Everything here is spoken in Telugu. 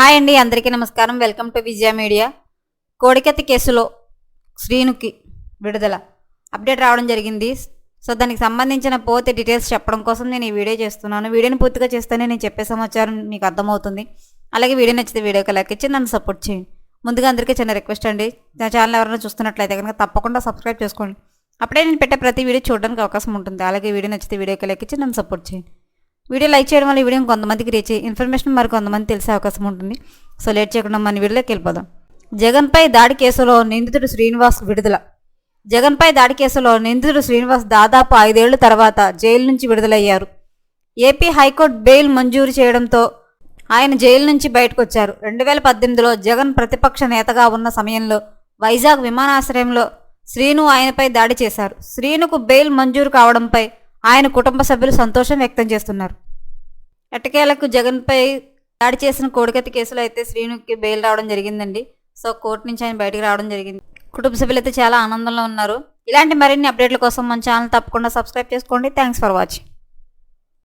హాయ్ అండి అందరికీ నమస్కారం. Welcome to Vijaya media. కోడికత్తి కేసులో శ్రీనుకి విడుదల. అప్డేట్ రావడం జరిగింది. సో దానికి సంబంధించిన పూర్తి డీటెయిల్స్ చెప్పడం కోసం నేను ఈ వీడియో చేస్తున్నాను. వీడియోని పూర్తిగా చేస్తేనే నేను చెప్పే సమాచారం మీకు అర్థమవుతుంది. అలాగే వీడియో నచ్చితే వీడియోకి లైక్ ఇచ్చి నన్ను సపోర్ట్ చేయండి. ముందుగా అందరికీ చిన్న రిక్వెస్ట్ అండి. నా ఛానల్ ఎవరైనా చూస్తున్నట్లయితే కనుక తప్పకుండా సబ్స్క్రైబ్ చేసుకోండి. అప్పుడే నేను పెట్టే ప్రతి వీడియో చూడడానికి అవకాశం ఉంటుంది. అలాగే వీడియో నచ్చితే వీడియోకి లైక్ ఇచ్చి నన్ను సపోర్ట్ చేయండి. వీడియో లైక్ చేయడం వల్ల ఈ వీడియో కొంతమందికి రీచ్ ఇన్ఫర్మేషన్ మరి కొంతమంది తెలిసే అవకాశం ఉంటుంది. సో లేట్ చేయకుండా మన వీడియోలోకి వెళ్ళిపోదాం. జగన్పై దాడి కేసులో నిందితుడు శ్రీనివాస్ విడుదల. జగన్పై దాడి కేసులో నిందితుడు శ్రీనివాస్ దాదాపు ఐదేళ్ళ తర్వాత జైలు నుంచి విడుదలయ్యారు. ఏపీ హైకోర్టు బెయిల్ మంజూరు చేయడంతో ఆయన జైలు నుంచి బయటకు వచ్చారు రెండు వేల పద్దెనిమిదిలో జగన్ ప్రతిపక్ష నేతగా ఉన్న సమయంలో వైజాగ్ విమానాశ్రయంలో శ్రీను ఆయనపై దాడి చేశారు. శ్రీనుకు బెయిల్ మంజూరు కావడంపై ఆయన కుటుంబ సభ్యులు సంతోషం వ్యక్తం చేస్తున్నారు. ఎట్టకేలకు జగన్పై దాడి చేసిన కోడికత్తి కేసులో అయితే శ్రీనుకి బెయిల్ రావడం జరిగిందండి. సో కోర్టు నుంచి ఆయన బయటకు రావడం జరిగింది. కుటుంబ సభ్యులు అయితే చాలా ఆనందంలో ఉన్నారు. ఇలాంటి మరిన్ని అప్డేట్ల కోసం మన ఛానల్ తప్పకుండా సబ్స్క్రైబ్ చేసుకోండి. Thanks for watching.